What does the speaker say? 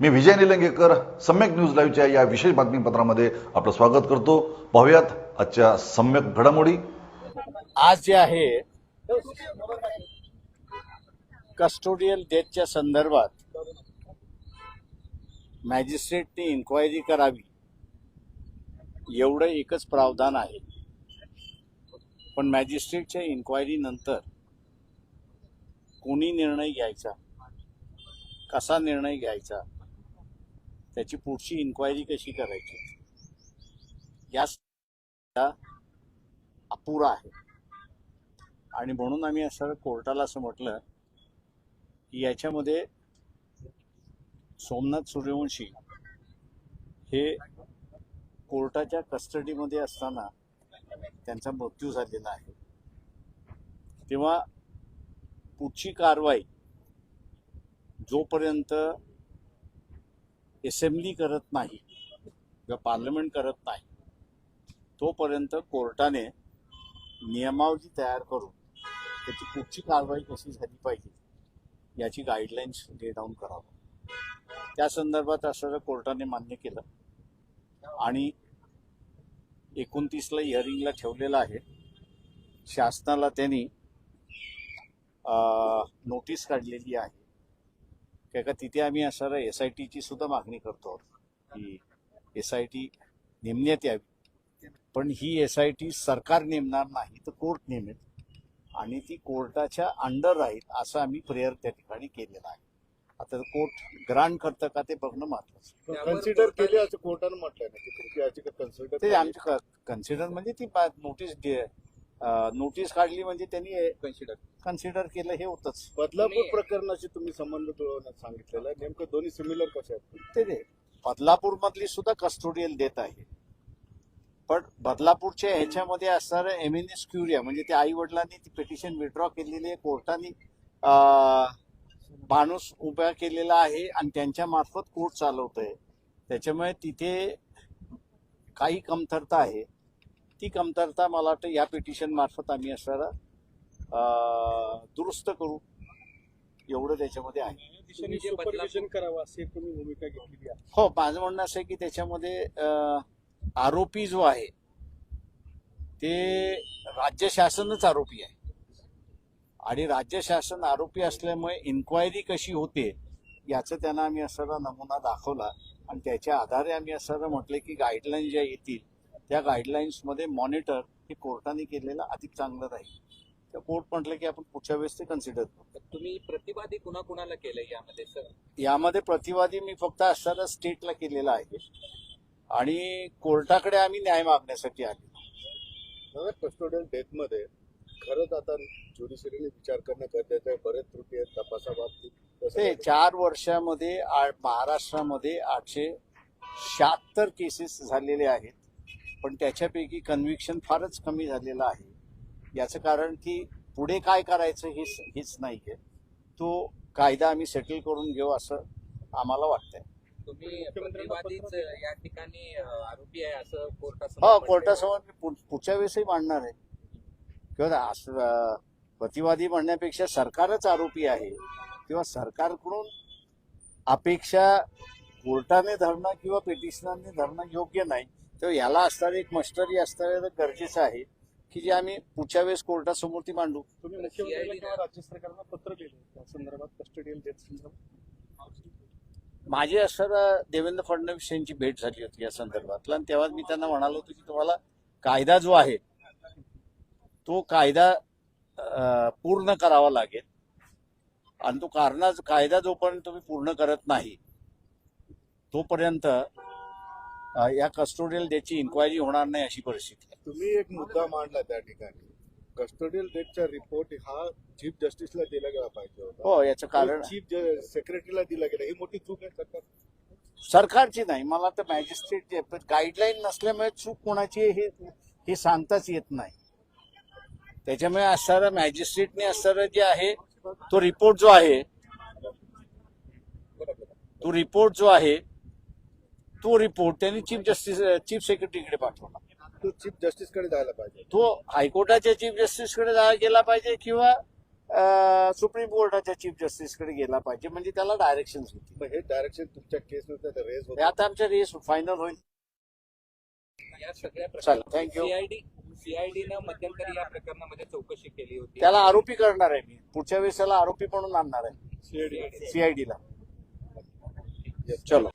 मी Vijay Nilangekar Samyak news लाईव्हच्या या विशेष बातमीपत्रामध्ये आपलं स्वागत करतो. पाहूयात आजच्या सम्यक घडामोडी. आज जे आहे कस्टोडियल डेथच्या संदर्भात मॅजिस्ट्रेटने इन्क्वायरी करावी. एवढं एकच प्रावधान आहे. पण मॅजिस्ट्रेटच्या इन्क्वायरी नंतर कोणी निर्णय घ्यायचा? कसा निर्णय घ्यायचा? त्याची पुढची इन्क्वायरी कशी करायची? या अपुरा आहे. आणि म्हणून आम्ही असं कोर्टाला असं म्हटलं की याच्यामध्ये सोमनाथ सूर्यवंशी हे कोर्टाच्या कस्टडीमध्ये असताना त्यांचा मृत्यू झालेला आहे. तेव्हा पुढची कारवाई जोपर्यंत असेंब्ली करत नाही किंवा पार्लमेंट करत नाही तोपर्यंत कोर्टाने नियमावली तयार करून त्याची पुढची कारवाई कशी झाली पाहिजे याची गाईडलाईन्स ले डाऊन करावं. त्या संदर्भात असं कोर्टाने मान्य केलं आणि एकोणतीसला हिअरिंगला ठेवलेलं आहे. शासनाला त्यांनी नोटीस काढलेली आहे. काय का तिथे आम्ही असं एस आय टीची सुद्धा मागणी करतो. की एस आय टी नेमण्यात यावी. पण ही एस आय टी सरकार नेमणार नाही तर कोर्ट नेमेल. आणि ती कोर्टाच्या अंडर राहील असं आम्ही प्रेयर त्या ठिकाणी केलेला आहे. आता कोर्ट ग्रांट करतं का ते बघणं महत्वाचं कन्सिडर केले असं कोर्टानं याचिका कन्सिडर ते आमचे कन्सिडर म्हणजे ती नोटीस नोटीस काढली म्हणजे त्यांनी कन्सिडर कन्सिडर केलं. हे होतच. बदलापूर प्रकरणाशी तुम्ही संबंध जुळवण्यात सांगितलेलं आहे. नेमकं दोन्ही सिमिलर कसे आहेत? ते बदलापूर मधली सुद्धा कस्टोडियल देत आहे. पण बदलापूरच्या ह्याच्यामध्ये असणारं एमिनिस क्युरिया म्हणजे त्या आई वडिलांनी ती पिटिशन विड्रॉ केलेली आहे. कोर्टाने माणूस उभा केलेला आहे आणि त्यांच्या मार्फत कोर्ट चालवतोय. त्याच्यामुळे तिथे काही कमतरता आहे. ती कमतरता मला वाटतं या पिटिशन मार्फत आम्ही असणारा दुरुस्त करू. एवढं त्याच्यामध्ये आहे. भूमिका घेतलेली आहे. हो माझं म्हणणं असं आहे की त्याच्यामध्ये आरोपी जो आहे ते राज्य शासनच आरोपी आहे. आणि राज्य शासन आरोपी असल्यामुळे इन्क्वायरी कशी होते याचं त्यांना आम्ही असा नमुना दाखवला. आणि त्याच्या आधारे आम्ही असं म्हटलं की गाईडलाईन ज्या येतील त्या गाईडलाईन्समध्ये मॉनिटर हे कोर्टाने केलेलं अधिक चांगलं राहील. तर कोर्ट म्हटलं की आपण पुढच्या वेळेस ते कन्सिडर करू. तुम्ही प्रतिवादी कुणा कुणाला केलंय यामध्ये सर यामध्ये प्रतिवादी मी फक्त असणारा स्टेटला केलेला आहे. आणि कोर्टाकडे आम्ही न्याय मागण्यासाठी आले. कस्टोडियल डेथमध्ये खरंच आता ज्युडिशरीने विचार करणं गरजेचं आहे. बरेच त्रुटी आहेत तपासाबाबतीत. तसं ते. चार वर्षामध्ये आ- महाराष्ट्रामध्ये आठशे शहात्तर केसेस झालेले आहेत. पण त्याच्यापैकी कन्व्हिक्शन फारच कमी झालेलं आहे. याचं कारण की पुढे काय करायचं हेच हेच नाही आहे तो कायदा आम्ही सेटल करून घेऊ असं आम्हाला वाटतंय. तुम्ही प्रतिवादीच या ठिकाणी आरोपी आहे असं कोर्टासमोर हो. कोर्टासमोर मी पुढच्या वेळेसही मांडणार आहे. किंवा प्रतिवादी म्हणण्यापेक्षा सरकारच आरोपी आहे. किंवा सरकारकडून अपेक्षा कोर्टाने धरणं किंवा पिटिशनरने धरणं योग्य नाही तेव्हा याला असणारी एक मस्टरी असणं गरजेचं आहे की जे आम्ही पुढच्या वेळेस कोर्टासमोर ती मांडू. तुम्ही मुख्यमंत्र्यांना किंवा राज्य सरकारला पत्र दिलं त्या संदर्भात कस्टोडियल डेथ संदर्भात. माझी असं देवेंद्र फडणवीस यांची भेट झाली होती या संदर्भातला आणि तेव्हा मी त्यांना म्हणालो होतो की तुम्हाला कायदा जो आहे तो कायदा पूर्ण करावा लागेल. आणि तो कारणा कायदा जोपर्यंत तुम्ही पूर्ण करत नाही तोपर्यंत या कस्टोडियल डेची इन्क्वायरी होणार नाही अशी परिस्थिती आहे. तुम्ही एक मुद्दा मांडला त्या ठिकाणी. कस्टोडियल डेथचा रिपोर्ट हा चीफ जस्टिसला दिला गेला पाहिजे होता. हो याचं कारण चीफ सेक्रेटरीला दिला गेला. ही मोठी चूक आहे सरकार. सरकारची नाही मला तर मॅजिस्ट्रेटची पण गाईडलाईन नसल्यामुळे चूक कोणाची हे हे सांगताच येत नाही. त्याच्यामुळे असणारं मॅजिस्ट्रेटने असणारं जे आहे तो रिपोर्ट जो आहे तो रिपोर्ट जो आहे तो रिपोर्ट त्यांनी चीफ जस्टिस चीफ सेक्रेटरीकडे पाठवला. तो चीफ जस्टिसकडे जायला पाहिजे. तो हायकोर्टाच्या चीफ जस्टिसकडे जा- गेला पाहिजे किंवा सुप्रीम कोर्टाच्या चीफ जस्टिसकडे गेला पाहिजे म्हणजे त्याला डायरेक्शन होती. हे डायरेक्शन तुमच्या हे होत. आता आमच्या रेस फायनल होईल. या सगळ्या you. सीआयडी सीआयडीनं मध्यंतरी या प्रकरणामध्ये चौकशी केली होती. त्याला आरोपी करणार आहे मी. पुढच्या वेळेस त्याला आरोपी म्हणून आणणार आहे. सीआयडीला चलो.